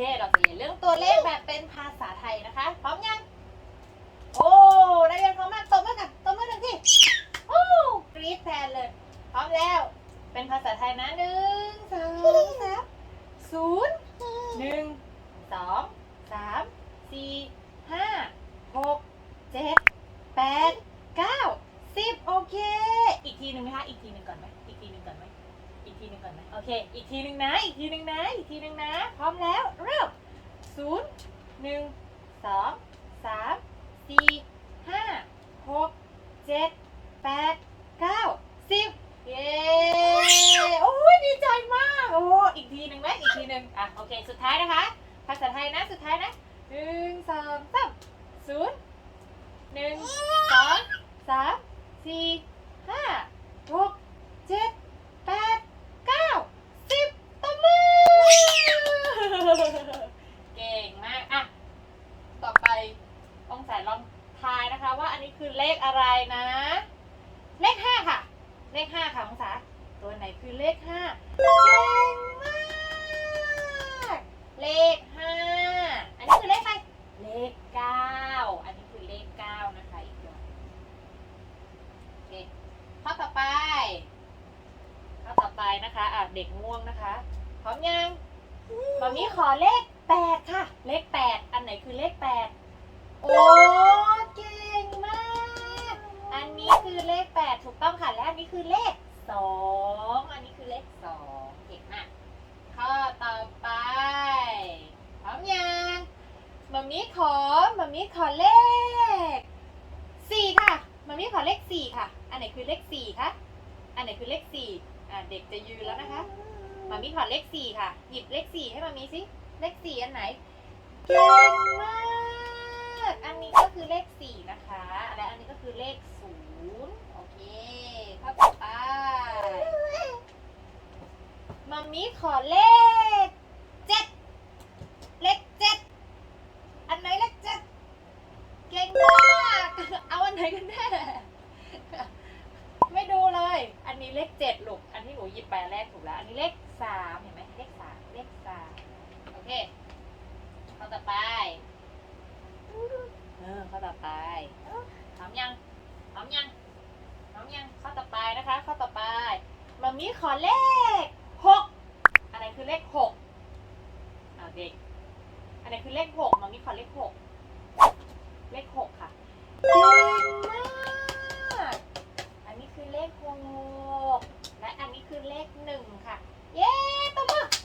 เคเราจะเรียนเรื่องตัวเลขแบบเป็นภาษาไทยนะคะ พร้อมยัง โอ้ได้เรียนพร้อมมากตบมือกันตบมือหนึ่งทีโอ้กรี๊ดแทนเลย พร้อมแล้ว เป็นภาษาไทยนะหนึ่งสองสามศูนย์หนึ่งสองสามสี่ห้าหกเจ็ดแปดเก้าสิบโอเค อีกทีหนึ่งไหมคะ อีกทีหนึ่งก่อนไหมอีกทีหนึ่งก่อนไหม อีกทีหนึ่งก่อนไหมโอเค อีกทีหนึ่งนะ อีกทีหนึ่งนะ อีกทีหนึ่งนะ พร้อมแล้ว เริ่มศูนย์หนึ่งสองสามสี่ห้าหกเจ็ดแปดเก้าสิบเย้โอ้ยดีใจมาก โอ้อีกทีหนึ่งไหมอีกทีหนึ่งอะ โอเค สุดท้ายนะคะ ภาษาไทยนะ สุดท้ายนะหนึ่งสองสามศูนย์หนึ่งสองสามสี่ห้าหกเจ็ดแปดเก้าสิบตบมือ เก่งมาก อะ ต่อไปองศาลองทายนะคะ ว่าอันนี้คือเลขอะไรนะ เลขห้าค่ะ เลขห้าค่ะองศาตัวไหนคือเลขห้าเก่งมาก เลขห้าอันนี้คือเลขอะไร เลขเก้าอันนี้คือเลขเก้านะคะอีกตัวโอเคข้อต่อไปข้อต่อไปนะคะอะเด็กง่วงนะคะ พร้อมยังแบบนี้ขอเลขแปดค่ะ เลขแปดอันไหนคือ้คือเลขสองอันนี้คือเลขสองเก่งมากข้อต่อไปพร้อมยังมัมมี่ขอมัมมี่ขอเลขสี่ค่ะมัมมี่ขอเลขสี่ค่ะ อันไหนคือเลขสี่คะอันไหนคือเลขสี่อะเด็กจะยืนแล้วนะคะมัมมี่ขอเลขสี่ค่ะ หยิบเลขสี่ให้มัมมี่สิเลขสี่อันไหนเก่งมาก อันนี้ก็คือเลขสี่นะคะ และอันนี้ก็คือเลขศูนย์โอเคข้อต่อไป มีขอเลขเจ็ดเลขเจ็ดอันไหนเลขเจ็ดเก่งมากเอาอันไหนกันแน่ไม่ดูเลย อันนี้เลขเจ็ดลูกอันที่หนูหยิบไปแรกถูกแล้ว อันนี้เลขสามเห็นไหมเลขสามเลขสามโอเคข้อต่อไปเออข้อต่อไปพร้อมยังพร้อมยังพร้อมยังข้อต่อไปนะคะข้อต่อไปมัมมี่ขอเลขหก อะไรคือเลขหกอ่าเด็ก อันนี้คือเลขหกมัมมี่ขอเลขหกเลขหกค่ะเก่งมาก อันนี้คือเลขหกและอันนี้คือเลขหนึ่งค่ะ เย้ตบ